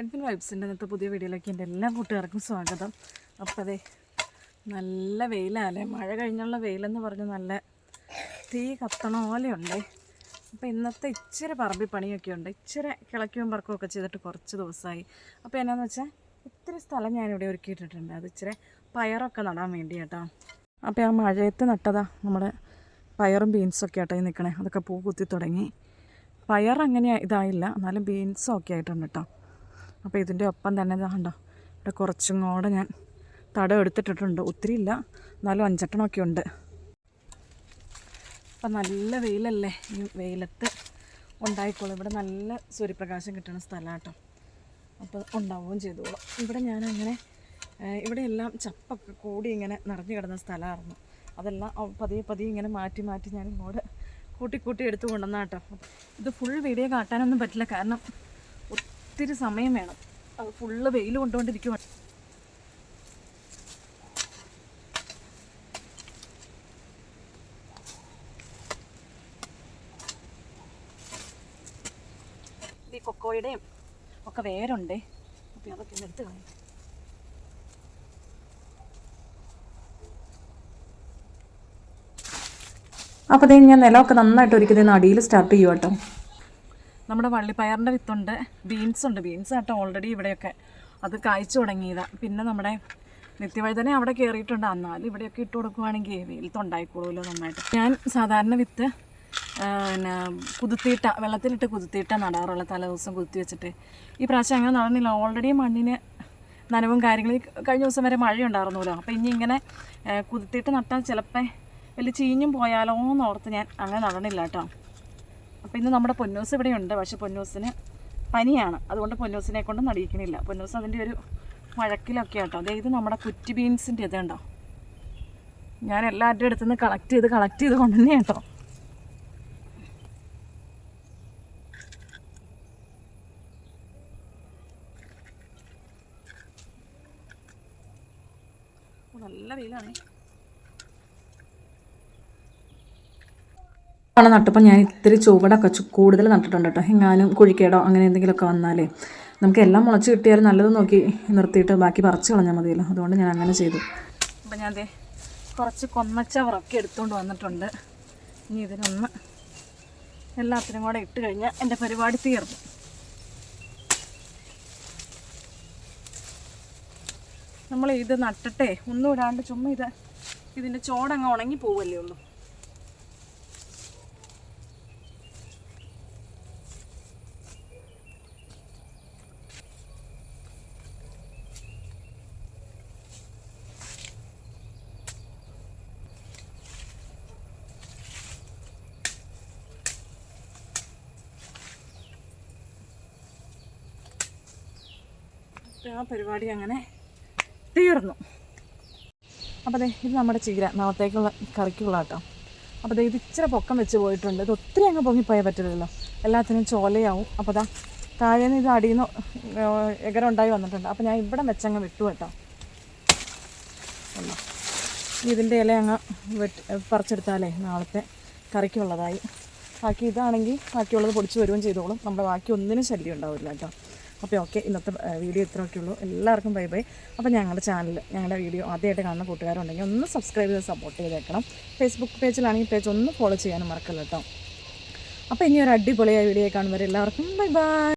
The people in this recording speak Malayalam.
എഡ്വിൻ വൈബ്സിന്റെ ഇന്നത്തെ പുതിയ വീഡിയോയിലേക്ക് എന്റെ എല്ലാ കൂട്ടുകാർക്കും സ്വാഗതം. അപ്പോൾ അതെ നല്ല വെയിലല്ലേ? മഴ കഴിഞ്ഞുള്ള വെയിലെന്ന് പറഞ്ഞ് നല്ല തീ കത്തണ പോലെയുണ്ട്. അപ്പോൾ ഇന്നത്തെ ഇച്ചിരി പറമ്പി പണിയൊക്കെ ഉണ്ട് ഇച്ചിരി കിളയ്ക്കുകയും പറക്കുകയൊക്കെ ചെയ്തിട്ട് കുറച്ച് ദിവസമായി. അപ്പോൾ എന്നാന്ന് വെച്ചാൽ ഇത്തിരി സ്ഥലം ഞാനിവിടെ ഒരുക്കിയിട്ടിട്ടുണ്ട്. അത് ഇച്ചിരി പയറൊക്കെ നടാൻ വേണ്ടി കേട്ടോ അപ്പോൾ ആ മഴയത്ത് നട്ടതാ നമ്മുടെ പയറും ബീൻസൊക്കെ ആട്ടോ ഈ നിൽക്കണേ അതൊക്കെ പൂ കുത്തി തുടങ്ങി. പയർ അങ്ങനെ ഇതായില്ല. എന്നാലും ബീൻസും ഒക്കെ ആയിട്ടുണ്ട് കേട്ടോ. അപ്പോൾ ഇതിന്റെ ഒപ്പം തന്നെ കണ്ടോ ഇവിടെ കുറച്ചും കൂടെ ഞാൻ തടം എടുത്തിട്ടിട്ടുണ്ട്. ഒത്തിരി ഇല്ല എന്നാലും അഞ്ചെട്ടണമൊക്കെ ഉണ്ട്. അപ്പം നല്ല വെയിലല്ലേ ഈ വെയിലത്ത് ഉണ്ടായിക്കോളും. ഇവിടെ നല്ല സൂര്യപ്രകാശം കിട്ടുന്ന സ്ഥലമാണ് കേട്ടോ. അപ്പോൾ ഉണ്ടാവുകയും ചെയ്തോളും. ഇവിടെ ഞാനങ്ങനെ ഇവിടെ എല്ലാം ചപ്പൊക്കെ കൂടി ഇങ്ങനെ നിറഞ്ഞു കിടന്ന സ്ഥലമായിരുന്നു. അതെല്ലാം പതിയെ പതിയെ ഇങ്ങനെ മാറ്റി മാറ്റി ഞാൻ ഇങ്ങോട്ട് കൂട്ടി കൂട്ടി എടുത്തു കൊണ്ടുവന്നാട്ടോ. ഇത് ഫുൾ വീഡിയോ കാട്ടാനൊന്നും പറ്റില്ല. കാരണം ഒത്തിരി സമയം വേണം. അത് ഫുള്ള് വെയിൽ കൊണ്ടുകൊണ്ടിരിക്കുവാണ് ഈ കൊക്കോയുടെയും ഒക്കെ വേരുണ്ടേ. അപ്പോൾ അതൊക്കെ ഒന്ന് എടുത്ത് കളയാം. അപ്പോൾ അതേ ഞാൻ നിലമൊക്കെ നന്നായിട്ട് ഒരുക്കുന്നത് അടിയിൽ സ്റ്റാർട്ട് ചെയ്യുക കേട്ടോ നമ്മുടെ വള്ളിപ്പയറിന്റെ വിത്തുണ്ട്. ബീൻസ് ഉണ്ട്. ബീൻസ് ആട്ടോ ഓൾറെഡി ഇവിടെയൊക്കെ. അത് കായ്ച്ചു തുടങ്ങിയതാണ് പിന്നെ നമ്മുടെ നിത്യവഴുതന അവിടെ കയറിയിട്ടുണ്ട്. എന്നാലും ഇവിടെയൊക്കെ ഇട്ട് കൊടുക്കുവാണെങ്കിൽ വെയിലത്തുണ്ടായിക്കോളുമല്ലോ നന്നായിട്ട്. ഞാൻ സാധാരണ വിത്ത് പിന്നെ കുതിർത്തിയിട്ട വെള്ളത്തിലിട്ട് കുതിർത്തിയിട്ട നടാറുള്ള തലേ ദിവസം കുതിർത്തി വെച്ചിട്ട്. ഈ പ്രാവശ്യം അങ്ങനെ നടന്നില്ല. ഓൾറെഡി മണ്ണിന് നനവും കാര്യങ്ങളും. കഴിഞ്ഞ ദിവസം വരെ മഴയുണ്ടായിരുന്നല്ലോ. അപ്പോൾ ഇനി ഇങ്ങനെ കുതിർത്തിയിട്ട് നട്ടാൽ ചിലപ്പോൾ വലിയ ചീഞ്ഞും പോയാലോ എന്ന് ഓർത്ത് ഞാൻ അങ്ങനെ നടന്നില്ല കേട്ടോ. അപ്പോൾ ഇന്ന് നമ്മുടെ പൊന്നൂസ് ഇവിടെ ഉണ്ട് പക്ഷെ പൊന്നൂസിന് പനിയാണ്. അതുകൊണ്ട് പൊന്നൂസിനെ കൊണ്ട് നടിയിക്കണില്ല. പൊന്നൂസ് അതിന്റെ ഒരു വഴക്കിലൊക്കെ ആട്ടോ. അതായത് ഇത് നമ്മുടെ കുറ്റി ബീൻസിന്റെ ഇത് ഉണ്ടോ ഞാൻ എല്ലാവരുടെ അടുത്തു നിന്ന് കളക്ട് ചെയ്ത് കളക്ട് ചെയ്ത് കൊണ്ടുതന്നെ കേട്ടോ. നല്ല വെയിലാണ്. ആണ് നട്ടപ്പോൾ ഞാൻ ഇത്തിരി ചുവടൊക്കെ കൂടുതൽ നട്ടിട്ടുണ്ട് കേട്ടോ. എങ്ങാനും കുഴിക്കേടോ അങ്ങനെ എന്തെങ്കിലുമൊക്കെ വന്നാലേ നമുക്ക് എല്ലാം മുളച്ച് കിട്ടിയാൽ നല്ലത് നോക്കി നിർത്തിയിട്ട് ബാക്കി പറിച്ച് കളഞ്ഞാൽ മതിയല്ലോ. അതുകൊണ്ട് ഞാൻ അങ്ങനെ ചെയ്തു. അപ്പം ഞാൻ അതേ കുറച്ച് കൊന്നച്ചവറൊക്കെ എടുത്തുകൊണ്ട് വന്നിട്ടുണ്ട്. ഇനി ഇതിനൊന്ന് എല്ലാത്തിനും കൂടെ ഇട്ട് കഴിഞ്ഞാൽ എന്റെ പരിപാടി തീർന്നു. നമ്മൾ ഇത് നട്ടിട്ടേ ഒന്നും ഇടാണ്ട് ചുമ്മാ ഇത് ഇതിന്റെ ചോടങ്ങ് ഉണങ്ങി പോവല്ലേ ഉള്ളൂ. ആ പരിപാടി അങ്ങനെ തീർന്നു. അപ്പോൾ അതെ ഇത് നമ്മുടെ ചീര നാളത്തേക്കുള്ള കറിക്കുള്ള കേട്ടോ അപ്പോൾ അതെ ഇത് ഇച്ചിരി പൊക്കം വെച്ച് പോയിട്ടുണ്ട്. ഇത് ഒത്തിരി അങ്ങ് പൊങ്ങിപ്പോയാൽ പറ്റില്ലല്ലോ. എല്ലാത്തിനും ചോലയാവും. അപ്പോൾ അതാ താഴെ നിന്ന് ഇത് അടിയിൽ നിന്ന് എകരം ഉണ്ടായി വന്നിട്ടുണ്ട്. അപ്പോൾ ഞാൻ ഇവിടെ വെച്ചങ്ങ് വിട്ടു കേട്ടോ. ഇതിന്റെ ഇല അങ്ങ് വെട്ടി പറിച്ചെടുത്താലേ നാളത്തെ കറിക്കുള്ളതായി. ബാക്കി ഇതാണെങ്കിൽ ബാക്കിയുള്ളത് പൊടിച്ച് വരുകയും ചെയ്തോളും. നമ്മുടെ ബാക്കി ഒന്നിനും ശല്യം ഉണ്ടാവില്ല കേട്ടോ. അപ്പോൾ ഓക്കെ ഇന്നത്തെ വീഡിയോ ഇത്രയൊക്കെ ഉള്ളൂ. എല്ലാവർക്കും ബൈ ബൈ. അപ്പോൾ ഞങ്ങളുടെ ചാനൽ ഞങ്ങളുടെ വീഡിയോ ആദ്യമായിട്ട് കാണുന്ന കൂട്ടുകാരുണ്ടെങ്കിൽ ഒന്ന് സബ്സ്ക്രൈബ് ചെയ്ത് സപ്പോർട്ട് ചെയ്തേക്കണം. ഫേസ്ബുക്ക് പേജിലാണെങ്കിൽ പേജ് ഒന്ന് ഫോളോ ചെയ്യാനും മറക്കല്ല കേട്ടോ. അപ്പോൾ ഇനി ഒരു അടിപൊളിയായ വീഡിയോ കാണുന്നവരെ എല്ലാവർക്കും ബൈ ബൈ.